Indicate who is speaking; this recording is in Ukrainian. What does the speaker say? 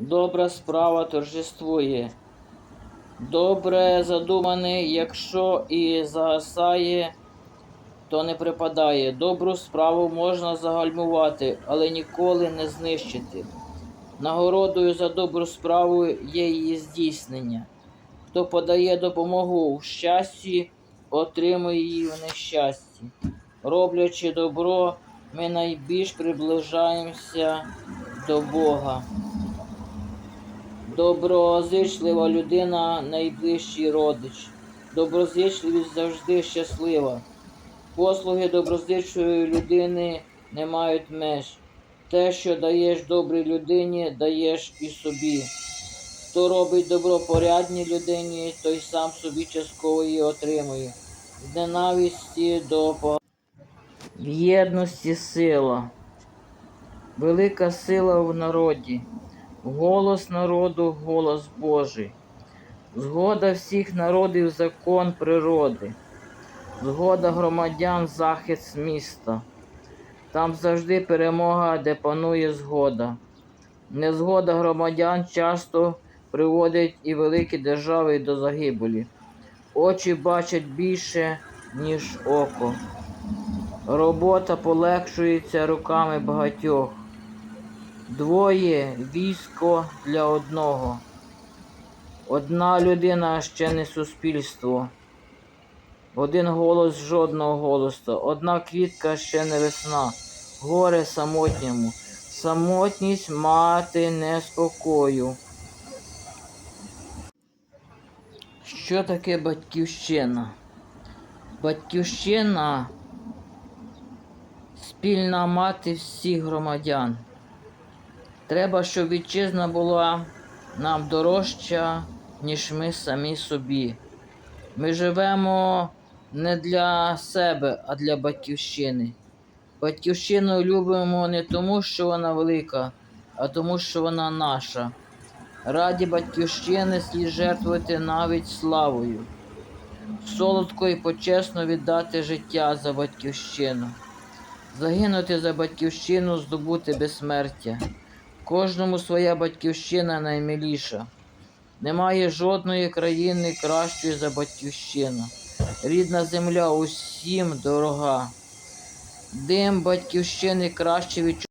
Speaker 1: Добра справа торжествує. Добре задуманий, якщо і загасає, то не припадає. Добру справу можна загальмувати, але ніколи не знищити. Нагородою за добру справу є її здійснення. Хто подає допомогу в щасті, отримує її в нещасті. Роблячи добро, ми найбільш приближаємося до Бога. Доброзичлива людина найближчий родич. Доброзичливість завжди щаслива. Послуги доброзичливої людини не мають меж. Те, що даєш добрій людині, даєш і собі. Хто робить добро порядній людині, той сам собі частково її отримує. З ненависті до В єдності сила. Велика сила в народі. Голос народу, голос Божий. Згода всіх народів закон природи. Згода громадян захист міста. Там завжди перемога, де панує згода. Незгода громадян часто приводить і великі держави до загибелі. Очі бачать більше, ніж око. Робота полегшується руками багатьох. Двоє військо для одного. Одна людина ще не суспільство. Один голос жодного голосу. Одна квітка ще не весна. Горе самотньому. Самотність мати неспокою. Що таке батьківщина? Батьківщина спільна мати всіх громадян. Треба, щоб вітчизна була нам дорожча, ніж ми самі собі. Ми живемо не для себе, а для батьківщини. Батьківщину любимо не тому, що вона велика, а тому, що вона наша. Раді батьківщини слід жертвувати навіть славою. Солодко і почесно віддати життя за батьківщину. Загинути за батьківщину, здобути безсмертя. Кожному своя батьківщина наймиліша. Немає жодної країни кращої за батьківщину. Рідна земля усім дорога. Дим батьківщини краще відчувається.